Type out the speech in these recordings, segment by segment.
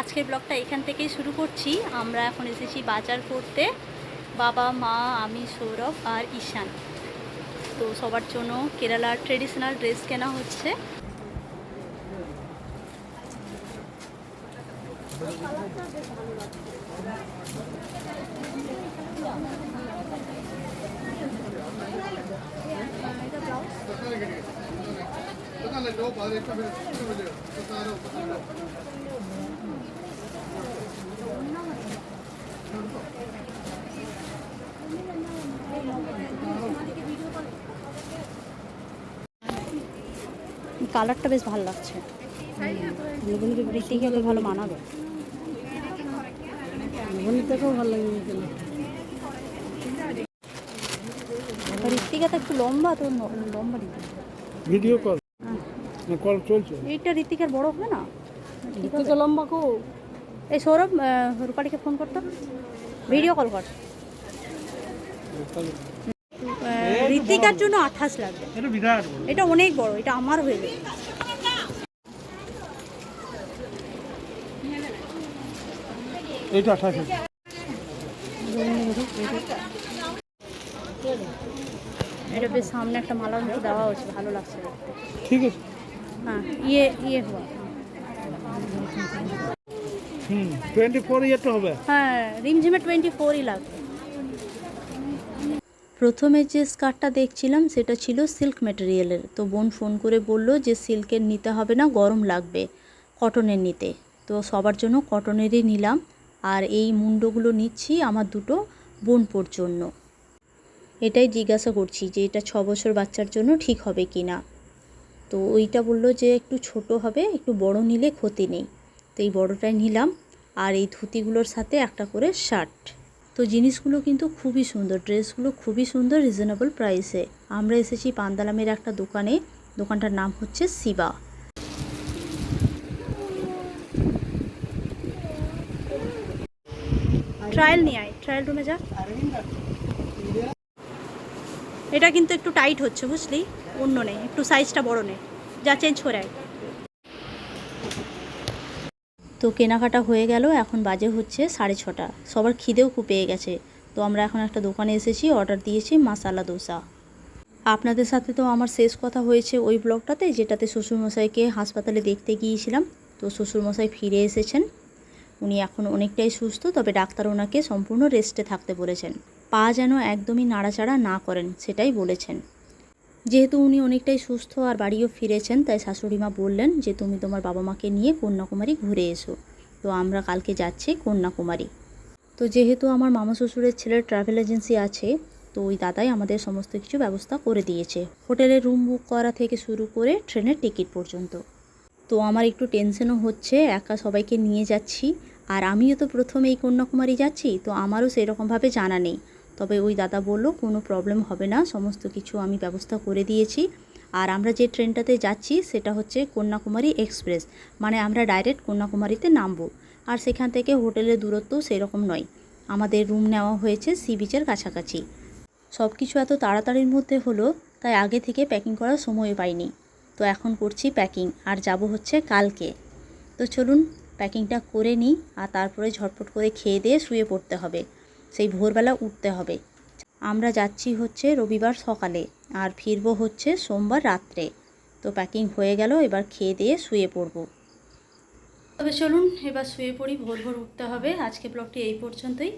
আজকের ব্লগটা এখান থেকেই শুরু করছি। আমরা এখন এসেছি বাজার করতে। বাবা, মা, আমি, সৌরভ আর ঈশান। তো সবার জন্য কেরালার ট্রেডিশনাল ড্রেস কেনা হচ্ছে। কালারটা বেশ ভালো লাগছে। রীতিকে ভালো মানাবে। মনিটাকেও ভালো লাগে এখানে। ঋত্বিকা তো একটু লম্বা তো লম্বা ভিডিও কল হ্যাঁ। কল চলছে। এইটা ঋতিকার বড় হবে না? ঠিক লম্বা কো? এই সৌরভ রূপালীকে ফোন করতো। ভিডিও কল কর। আহ, জন্য আঠাশ লাগবে এটা অনেক বড় এটা আমার হয়ে যাবে এইটা আঠাশ এটা বেশ সামনে একটা মালার মতো দেওয়া হচ্ছে ভালো লাগছে। ঠিক আছে। হ্যাঁ ইয়ে ইয়ে হওয়া হুম টোয়েন্টি ফোর ইয়ারটা হবে। হ্যাঁ রিমঝিমে টোয়েন্টি ফোরই লাগবে। প্রথমে যে স্কার্টটা দেখছিলাম, সেটা ছিল সিল্ক ম্যাটেরিয়ালের তো বোন ফোন করে বলল যে সিল্কের নিতে হবে না, গরম লাগবে কটনের নিতে। তো সবার জন্য কটনেরই নিলাম। আর এই মুন্ডগুলো নিচ্ছি আমার দুটো বোন বোনপোর জন্য। এটাই জিজ্ঞাসা করছি যে এটা ছ বছর বাচ্চার জন্য ঠিক হবে কি না। তো ওইটা বলল যে একটু ছোট হবে, একটু বড় নিলে ক্ষতি নেই। তো এই বড়টাই নিলাম। আর এই ধুতিগুলোর সাথে একটা করে শার্ট। তো জিনিসগুলো কিন্তু খুবই সুন্দর, ড্রেসগুলো খুবই সুন্দর রিজনেবল প্রাইসে আমরা এসেছি পান্দালামের একটা দোকানে, দোকানটার নাম হচ্ছে শিবা। ট্রায়াল নিয়ে আয় ট্রায়াল রুমে যা। এটা কিন্তু একটু টাইট হচ্ছে, বুঝলি? অন্য নেই, একটু সাইজটা বড় নেই যা চেঞ্জ করে আয়। তো কেনাকাটা হয়ে গেল, এখন বাজে হচ্ছে সাড়ে ছটা। সবার খিদেও খুব পেয়ে গেছে। তো আমরা এখন একটা দোকানে এসেছি অর্ডার দিয়েছি মাসালা দোসা। আপনাদের সাথে তো আমার শেষ কথা হয়েছে ওই ব্লগটাতে, যেটাতে শ্বশুরমশাইকে হাসপাতালে দেখতে গিয়েছিলাম। তো শ্বশুরমশাই ফিরে এসেছেন। উনি এখন অনেকটাই সুস্থ, তবে ডাক্তার ওনাকে সম্পূর্ণ রেস্টে থাকতে বলেছেন। পা যেন একদমই নাড়াচাড়া না করেন, সেটাই বলেছেন। যেহেতু উনি অনেকটাই সুস্থ আর বাড়িও ফিরেছেন, তাই শাশুড়িমা বললেন যে, তুমি তোমার বাবা মাকে নিয়ে কন্যাকুমারী ঘুরে এসো। তো আমরা কালকে যাচ্ছি কন্যাকুমারী। তো যেহেতু আমার মামা শ্বশুরের ছেলের ট্রাভেল এজেন্সি আছে, তো ওই দাদাই আমাদের সমস্ত কিছু ব্যবস্থা করে দিয়েছে। হোটেলের রুম বুক করা থেকে শুরু করে ট্রেনের টিকিট পর্যন্ত। তো আমার একটু টেনশনও হচ্ছে, একা সবাইকে নিয়ে যাচ্ছি। আর আমিও তো প্রথমে এই কন্যাকুমারী যাচ্ছি, তো আমারও সেরকমভাবে জানা নেই। তবে ওই দাদা বলল, কোনো প্রবলেম হবে না, সমস্ত কিছু আমি ব্যবস্থা করে দিয়েছি। আর আমরা যে ট্রেনটাতে যাচ্ছি, সেটা হচ্ছে কন্যাকুমারী এক্সপ্রেস। মানে আমরা ডাইরেক্ট কন্যাকুমারীতে নামবো। আর সেখান থেকে হোটেলের দূরত্ব সেরকম নয়। আমাদের রুম নেওয়া হয়েছে সি বিচের কাছাকাছি। সব কিছু এত তাড়াতাড়ির মধ্যে হলো, তাই আগে থেকে প্যাকিং করার সময় পাইনি। তো এখন করছি প্যাকিং আর যাব হচ্ছে কালকে। তো চলুন প্যাকিংটা করে নিই, আর তারপরে ঝটপট করে খেয়ে দিয়ে শুয়ে পড়তে হবে। সেই ভোরবেলা উঠতে হবে। আমরা যাচ্ছি হচ্ছে রবিবার সকালে আর ফিরবো হচ্ছে সোমবার রাত্রে। তো প্যাকিং হয়ে গেল, এবার খেয়ে দিয়ে শুয়ে পড়ব। তবে চলুন, এবার শুয়ে পড়ি, ভোর ভোর উঠতে হবে। আজকে ব্লগটি এই পর্যন্তই।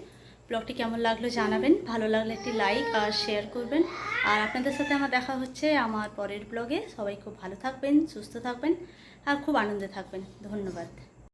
ব্লগটি কেমন লাগল জানাবেন। ভালো লাগলে একটি লাইক আর শেয়ার করবেন। আর আপনাদের সাথে আমার দেখা হচ্ছে আমার পরের ব্লগে সবাই খুব ভালো থাকবেন, সুস্থ থাকবেন আর খুব আনন্দে থাকবেন। ধন্যবাদ।